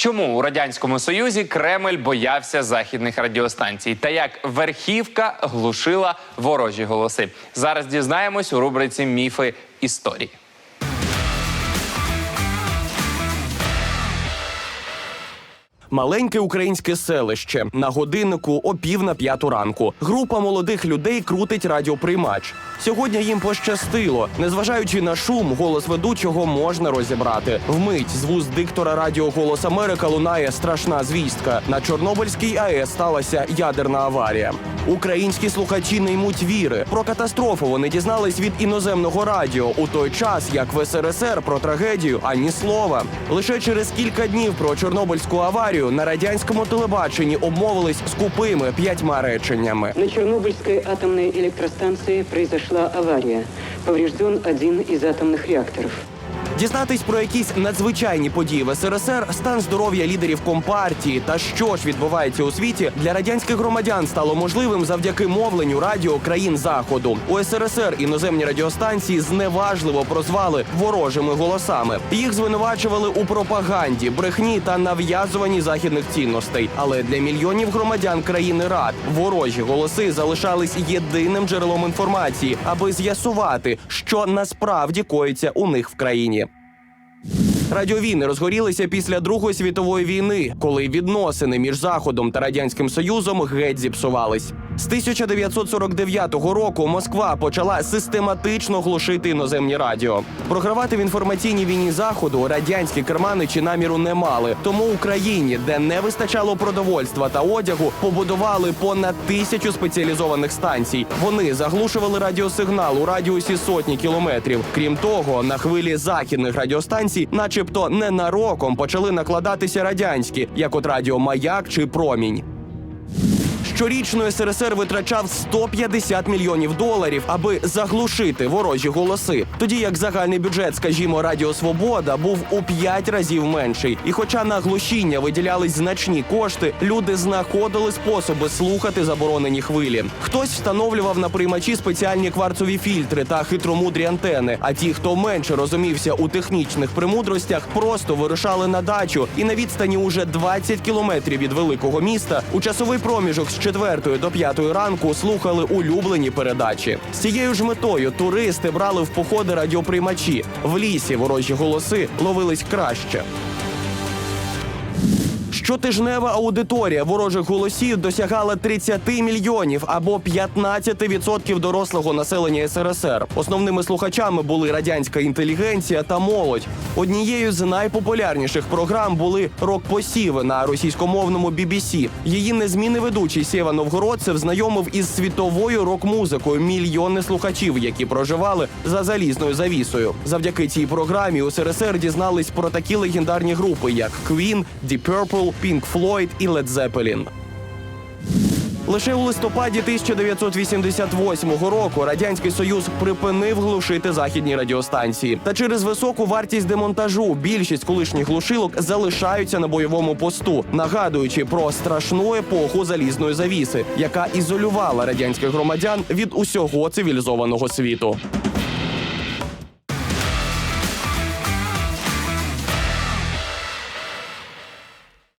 Чому у радянському союзі Кремль боявся західних радіостанцій та як верхівка глушила ворожі голоси? Зараз дізнаємось у рубриці Міфи історії. Маленьке українське селище на годиннику о пів на п'яту ранку. Група молодих людей крутить радіоприймач. Сьогодні їм пощастило. Незважаючи на шум, голос ведучого можна розібрати. Вмить з вуст диктора радіо Голос Америка лунає страшна звістка. На Чорнобильській АЕС сталася ядерна аварія. Українські слухачі не ймуть віри. Про катастрофу вони дізнались від іноземного радіо у той час, як в СРСР про трагедію ані слова. Лише через кілька днів про Чорнобильську аварію на радянському телебаченні обмовились скупими п'ятьма реченнями. На Чернобыльской атомной электростанции произошла авария. Поврежден один из атомных реакторов. Дізнатись про якісь надзвичайні події в СРСР, стан здоров'я лідерів компартії та що ж відбувається у світі для радянських громадян стало можливим завдяки мовленню радіо країн заходу. У СРСР іноземні радіостанції зневажливо прозвали ворожими голосами. Їх звинувачували у пропаганді, брехні та нав'язуванні західних цінностей. Але для мільйонів громадян країни рад ворожі голоси залишались єдиним джерелом інформації, аби з'ясувати, що насправді коїться у них в країні. Радіовійни розгорілися після Другої світової війни, коли відносини між Заходом та радянським Союзом геть зіпсувались. З 1949 року Москва почала систематично глушити іноземні радіо. Програвати в інформаційній війні заходу радянські керманичі наміру не мали. Тому Україні, де не вистачало продовольства та одягу, побудували понад тисячу спеціалізованих станцій. Вони заглушували радіосигнал у радіусі сотні кілометрів. Крім того, на хвилі західних радіостанцій, начебто ненароком, почали накладатися радянські, як от радіо Маяк чи Промінь. Щорічно СРСР витрачав 150 мільйонів доларів, аби заглушити ворожі голоси. Тоді як загальний бюджет, скажімо, Радіо Свобода був у 5 разів менший. І хоча на глушіння виділялись значні кошти, люди знаходили способи слухати заборонені хвилі. Хтось встановлював на приймачі спеціальні кварцові фільтри та хитромудрі антени. А ті, хто менше розумівся у технічних примудростях, просто вирушали на дачу і на відстані уже 20 кілометрів від великого міста у часовий проміжок з 4 до 5 ранку слухали улюблені передачі. З цією ж метою туристи брали в походи радіоприймачі. В лісі ворожі голоси ловились краще. Щотижнева аудиторія ворожих голосів досягала 30 мільйонів або 15% дорослого населення СРСР. Основними слухачами були радянська інтелігенція та молодь. Однією з найпопулярніших програм були рок-посіви на російськомовному BBC. Її незмінний ведучий Сєва Новгородцев знайомив із світовою рок-музикою мільйони слухачів, які проживали за залізною завісою. Завдяки цій програмі у СРСР дізнались про такі легендарні групи, як Queen, Deep Purple, Pink Floyd і Led Zeppelin. Лише у листопаді 1988 року радянський союз припинив глушити західні радіостанції. Та через високу вартість демонтажу більшість колишніх глушилок залишаються на бойовому посту, нагадуючи про страшну епоху залізної завіси, яка ізолювала радянських громадян від усього цивілізованого світу.